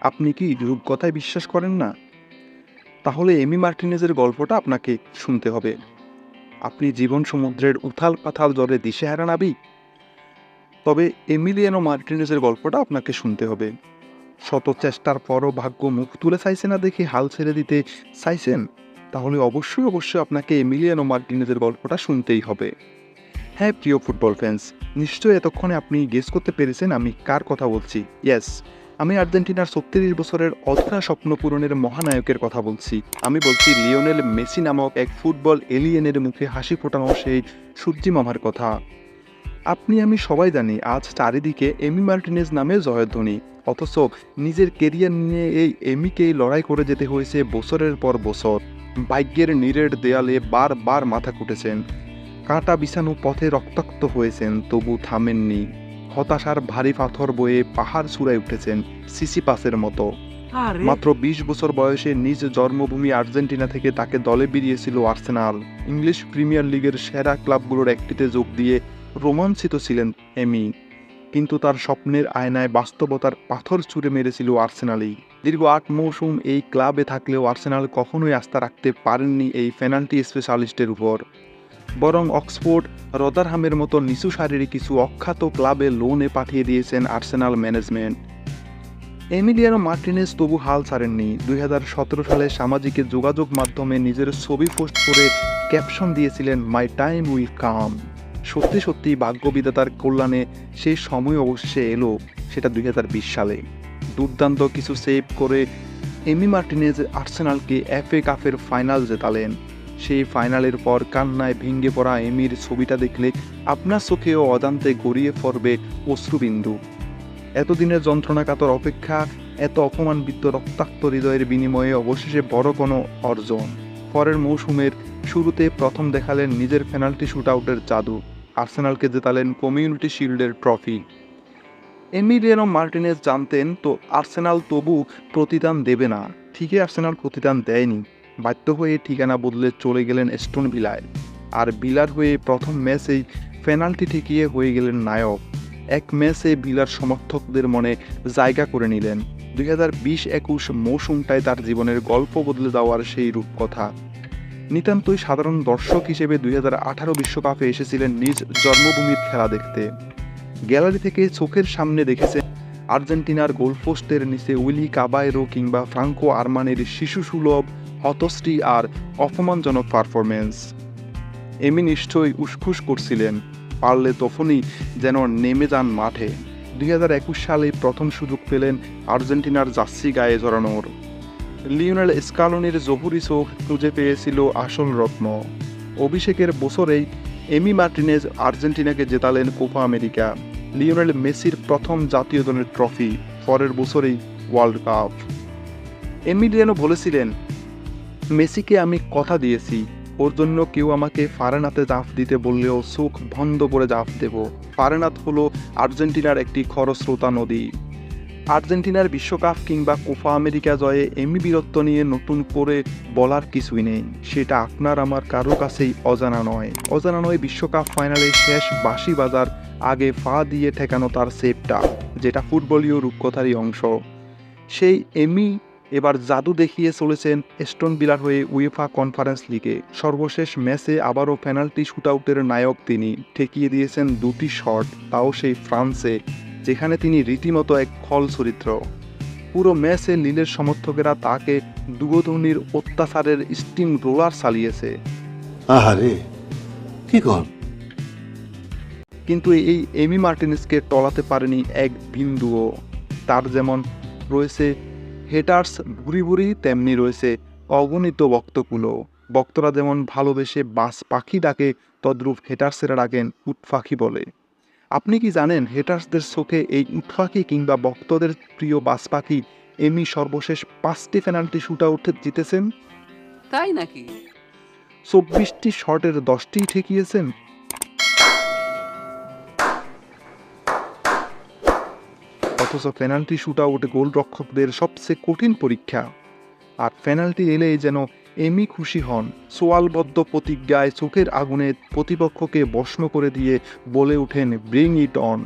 আপনি কি রূপকথায় বিশ্বাস করেন না? তাহলে এমি মার্টিনেজের গল্পটা আপনাকে শুনতে হবে। আপনি জীবন সমুদ্রের উথাল পাথাল জ্বরে দিশেহারা নাবিক তবে এমিলিয়ানো মার্টিনেজের গল্পটা আপনাকে শুনতে হবে। শত চেষ্টার পরও ভাগ্য মুখ তুলে চাইছে না দেখে হাল ছেড়ে দিতে চাইছেন, তাহলে অবশ্যই অবশ্যই আপনাকে এমিলিয়ানো মার্টিনেজের গল্পটা শুনতেই হবে। হ্যাঁ প্রিয় ফুটবল ফ্যান্স, নিশ্চয়ই এতক্ষণে আপনি গেস করতে পেরেছেন আমি কার কথা বলছি? ইয়েস আমি আর্জেন্টিনার ছত্রিশ বছরের অধরা স্বপ্ন পূরণের মহানায়কের কথা বলছি। আমি বলছি, লিওনেল মেসি নামক এক ফুটবল এলিয়েনের মুখে হাসি ফোটানো সেই সূর্যি মামার কথা। আপনি, আমি সবাই জানি, আজ চারিদিকে এমি মার্টিনেজ নামে জয়ধ্বনি। অথচ নিজের কেরিয়ার নিয়ে এই এমিকেই লড়াই করে যেতে হয়েছে বছরের পর বছর। ভাগ্যের নিরেট দেয়ালে বারবার মাথা কুটেছেন। কাঁটা বিছানো পথে রক্তাক্ত হয়েছেন, তবু থামেননি। হতাশার ভারী পাথর বয়ে পাহাড় চূড়ায় উঠেছেন সিসিপাসের মতো। মাত্র বিশ বছর বয়সে নিজ জন্মভূমি আর্জেন্টিনা থেকে তাকে দলে বেরিয়েছিল আর্সেনাল। ইংলিশ প্রিমিয়ার লিগের সেরা ক্লাবগুলোর একটিতে যোগ দিয়ে রোমাঞ্চিত ছিলেন এমি। কিন্তু তার স্বপ্নের আয়নায় বাস্তবতার পাথর ছুঁড়ে মেরেছিল আর্সেনালই। দীর্ঘ আট মৌসুম এই ক্লাবে থাকলেও আর্সেনাল কখনোই আস্থা রাখতে পারেননি এই পেনাল্টি স্পেশালিস্টের উপর। বরং অক্সফোর্ড রদারহামের মতো নিচু সারির কিছু অখ্যাত ক্লাবে লোনে পাঠিয়ে দিয়েছেন আর্সেনাল ম্যানেজমেন্ট। এমিলিয়ানো মার্টিনেজ তবু হাল ছাড়েননি। দুই হাজার সতেরো সালে সামাজিক যোগাযোগ মাধ্যমে নিজের ছবি পোস্ট করে ক্যাপশন দিয়েছিলেন, মাই টাইম উইল কাম। সত্যি সত্যি ভাগ্যবিধাতার কল্যাণে সেই সময় অবশ্যই এলো সেটা দুই হাজার বিশ সালে। দুর্দান্ত কিছু সেভ করে এমি মার্টিনেজ আর্সেনালকে এফএ কাপের ফাইনাল জেতালেন। সেই ফাইনালের পর কান্নায় ভেঙে পড়া এমির ছবিটা দেখলে আপনার চোখেও অজান্তে গড়িয়ে পড়বে অশ্রুবিন্দু। এতদিনের যন্ত্রণাকাতর অপেক্ষা, এত অপমানবিদ্ধ রক্তাক্ত হৃদয়ের বিনিময়ে অবশেষে বড় কোনো অর্জন। পরের মৌসুমের শুরুতে প্রথম দেখালেন নিজের পেনাল্টি শুট আউটের জাদু। আর্সেনালকে জেতালেন কমিউনিটি শিল্ডের ট্রফি। এমিলিয়ানো মার্টিনেজ জানতেন, তো আর্সেনাল তবু প্রতিদান দেবে না। ঠিকই আর্সেনাল প্রতিদান দেয়নি। বাধ্য হয়ে ঠিকানা বদলে চলে গেলেন স্টোন বিলায় আর বিলার হয়ে প্রথম ম্যাচেই পেনাল্টি ঠেকিয়ে হয়ে গেলেন নায়ক। এক ম্যাচে বিলার সমর্থকদের মনে জায়গা করে নিলেন। দুই হাজার বিশ একুশ মৌসুমটায় তার জীবনের গল্প বদলে দেওয়ার সেই রূপকথা। নিতান্তই সাধারণ দর্শক হিসেবে দুই হাজার আঠারো বিশ্বকাপে এসেছিলেন নিজ জন্মভূমির খেলা দেখতে। গ্যালারি থেকে চোখের সামনে দেখেছেন আর্জেন্টিনার গোলপোস্টের নিচে উইলি কাবায়রো কিংবা ফ্রাঙ্কো আরমানের শিশুসুলভ হতশ্রী আর অপমানজনক পারফরমেন্স এমি নিশ্চয়ই উসখুস করছিলেন, পারলে তখনই যেন নেমে যান মাঠে। দুই হাজার একুশ সালে প্রথম সুযোগ পেলেন আর্জেন্টিনার জার্সি গায়ে জড়ানোর। লিওনেল স্কালনের জহুরি চোখ খুঁজে পেয়েছিল আসল রত্ন। অভিষেকের বছরেই এমি মার্টিনেজ আর্জেন্টিনাকে জেতালেন কোপা আমেরিকা। লিওনেল মেসির প্রথম জাতীয় দলের ট্রফি পরের বছরেই ওয়ার্ল্ড কাপ এমিলিয়ানো বলেছিলেন মেসিকে আমি কথা দিয়েছি। ওর জন্য কেউ আমাকে ফারেনাতে জাফ দিতে বললেও চোখ বন্ধ করে জাফ দেব। ফারেনাত হলো আর্জেন্টিনার একটি খরস্রোতা নদী। আর্জেন্টিনার বিশ্বকাপ কিংবা কোপা আমেরিকা জয়ে এমি বীরত্ব নিয়ে নতুন করে বলার কিছুই নেই। সেটা আপনার আমার কারও কাছেই অজানা নয়। অজানা নয় বিশ্বকাপ ফাইনালে শেষ বাঁশি বাজার আগে ফা দিয়ে ঠেকানো তার সেপটা যেটা ফুটবলীয় রূপকথারই অংশ। সেই এমি এবার জাদু দেখিয়ে চলেছেন স্টোন বিলার হয়ে উয়েফা কনফারেন্স লিগে। সর্বশেষ ম্যাচে আবারও পেনাল্টি শুটআউটের নায়ক তিনি ঠেকিয়ে দিয়েছেন দুটি শট তাও সেই ফ্রান্সে যেখানে তিনি রীতিমতো এক ফল চরিত্র। পুরো ম্যাচে লিলের সমর্থকেরা তাকে দুগধনির অত্যাচারের স্টিম রোলার চালিয়েছে। আহারে কি কর কিন্তু এই এমি মার্টিনেসকে টলাতে পারেনি এক বিন্দুও। তার যেমন রয়েছে হেটার্স ভুরি ভুরি তেমনি রয়েছে অগণিত বক্তকুলো বক্তরা যেমন ভালোবেসে বাস পাখি ডাকে তদ্রূপ হেটার্সেরা ডাকেন উটপাখি বলে। আপনি কি জানেন হেটার্সদের চোখে এই উটপাখি কিংবা বক্তদের প্রিয় বাস পাখি এমনি সর্বশেষ পাঁচটি পেনাল্টি শুট আউটে জিতেছেন? তাই নাকি? চব্বিশটি শটের দশটিই ঠেকিয়েছেন? অথচ পেনাল্টি শুট আউটে গোলরক্ষকদের সবচেয়ে কঠিন পরীক্ষা। আর পেনাল্টি এলেই যেন এমি খুশি হন, সোয়ালবদ্ধ প্রতিজ্ঞায় চোখের আগুনে প্রতিপক্ষকে বস্ম করে দিয়ে বলে ওঠেন ব্রিং ইট অন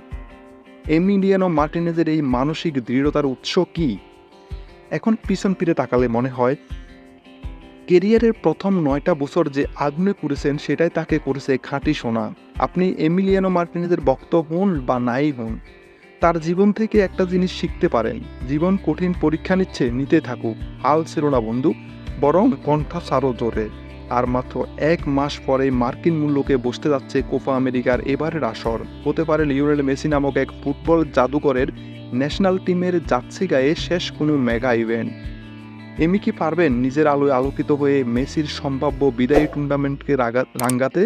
এমিলিয়ানো মার্টিনেজের এই মানসিক দৃঢ়তার উৎস কি? এখন পিছন ফিরে তাকালে মনে হয়, কেরিয়ারের প্রথম নয়টা বছর যে আগুনে করেছেন সেটাই তাকে করেছে খাঁটি সোনা। আপনি এমিলিয়ানো মার্টিনেজের বক্ত হন বা নাই হন তার জীবন থেকে একটা জিনিস শিখতে পারেন। জীবন কঠিন পরীক্ষা নিচ্ছে, নিতে থাকুক। হাল ছিল না, বন্ধু। বরং কণ্ঠা সারো জোরে। আর মাত্র এক মাস পরে মার্কিন মূল্যকে বসতে যাচ্ছে কোপা আমেরিকার এবারের আসর। হতে পারে লিওনেল মেসি নামক এক ফুটবল জাদুকরের ন্যাশনাল টিমের যাচ্ছে গায়ে শেষ কোনো মেগা ইভেন্ট। এমি কি পারবেন নিজের আলোয় আলোকিত হয়ে মেসির সম্ভাব্য বিদায়ী টুর্নামেন্টকে রাঙ্গাতে?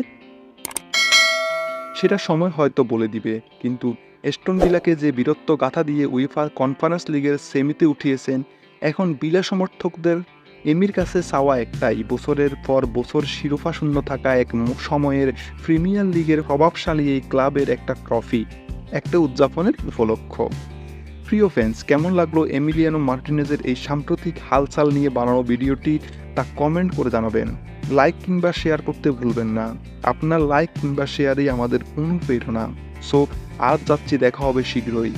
সেটা সময় হয়তো বলে দিবে, কিন্তু এস্টন ভিলাকে যে বীরত্ব গাথা দিয়ে উইফা কনফারেন্স লিগের সেমিতে উঠিয়েছেন, এখন বিলা সমর্থকদের এমির কাছে চাওয়া একটাই, বছরের পর বছর শিরোপা শূন্য থাকা এক সময়ের প্রিমিয়ার লিগের প্রভাবশালী এই ক্লাবের একটা ট্রফি, একটা উদযাপনের উপলক্ষ। প্রিয় ফ্যান্স কেমন লাগল এমিলিয়ানো মার্টিনেজের এই সাম্প্রতিক হালচাল নিয়ে বানানো ভিডিওটি, তা কমেন্ট করে জানাবেন। লাইক কিংবা শেয়ার করতে ভুলবেন না। আপনার লাইক কিংবা শেয়ারই আমাদের অনুপ্রেরণা। সো আজ যাচ্ছি, দেখা হবে শীঘ্রই।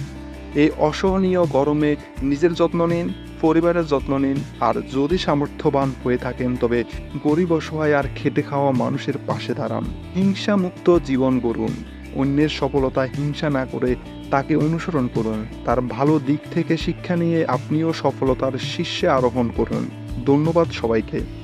এই অসহনীয় গরমে নিজের যত্ন নিন, পরিবারের যত্ন নিন, আর যদি সামর্থ্যবান হয়ে থাকেন, তবে গরিব অসহায় আর খেটে খাওয়া মানুষের পাশে দাঁড়ান। হিংসা মুক্ত জীবন গড়ুন। অন্যের সফলতা হিংসা না করে তাকে অনুসরণ করুন। তার ভালো দিক থেকে শিক্ষা নিয়ে আপনিও সফলতার শীর্ষে আরোহণ করুন। ধন্যবাদ সবাইকে।